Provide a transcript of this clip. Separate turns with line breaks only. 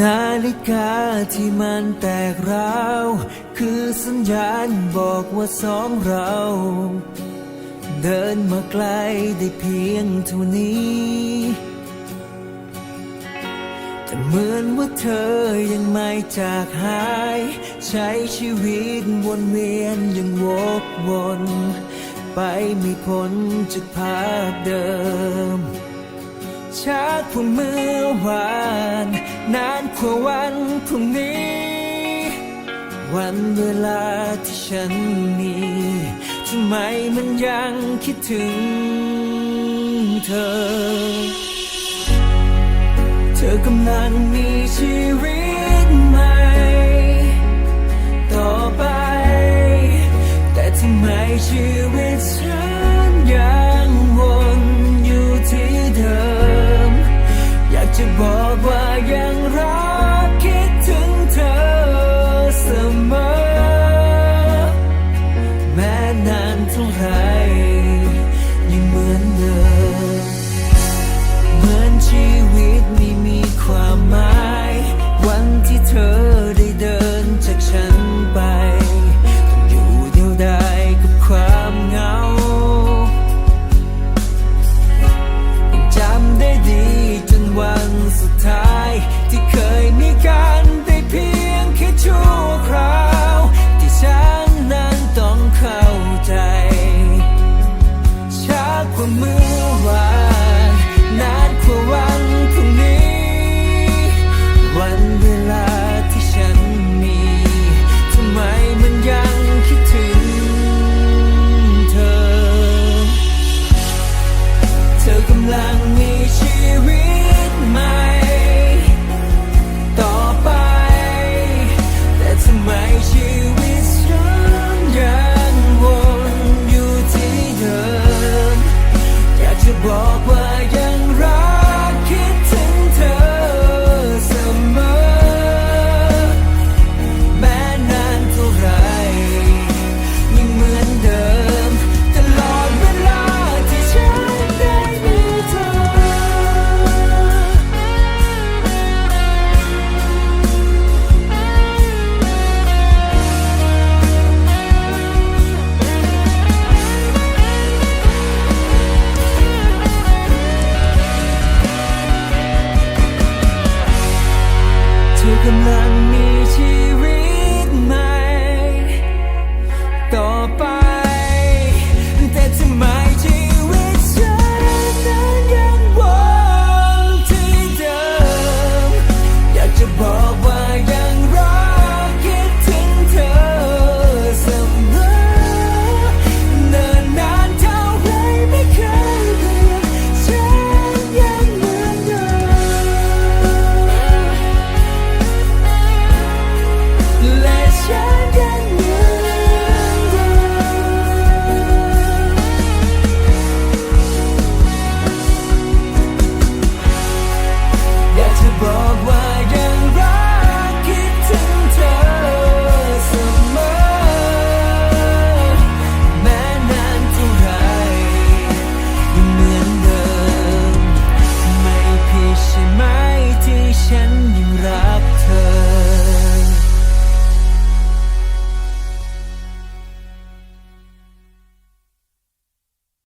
นาฬิกาที่มันแตกราว คือสัญญาณบอกว่าสองเรา เดินมาไกลได้เพียงเท่านี้ แต่เหมือนว่าเธอยังไม่จากหาย ใช้ชีวิตวนเวียนยังวกวนไปไม่พ้นจากภาพเดิม ชากพวงเมื่อวาน พื่อวันพรุ่งนี้ วันเวลาที่ฉันมีทำไมมันยังคิดถึงเธอ เธอกำลังมีชีวิต 更难以启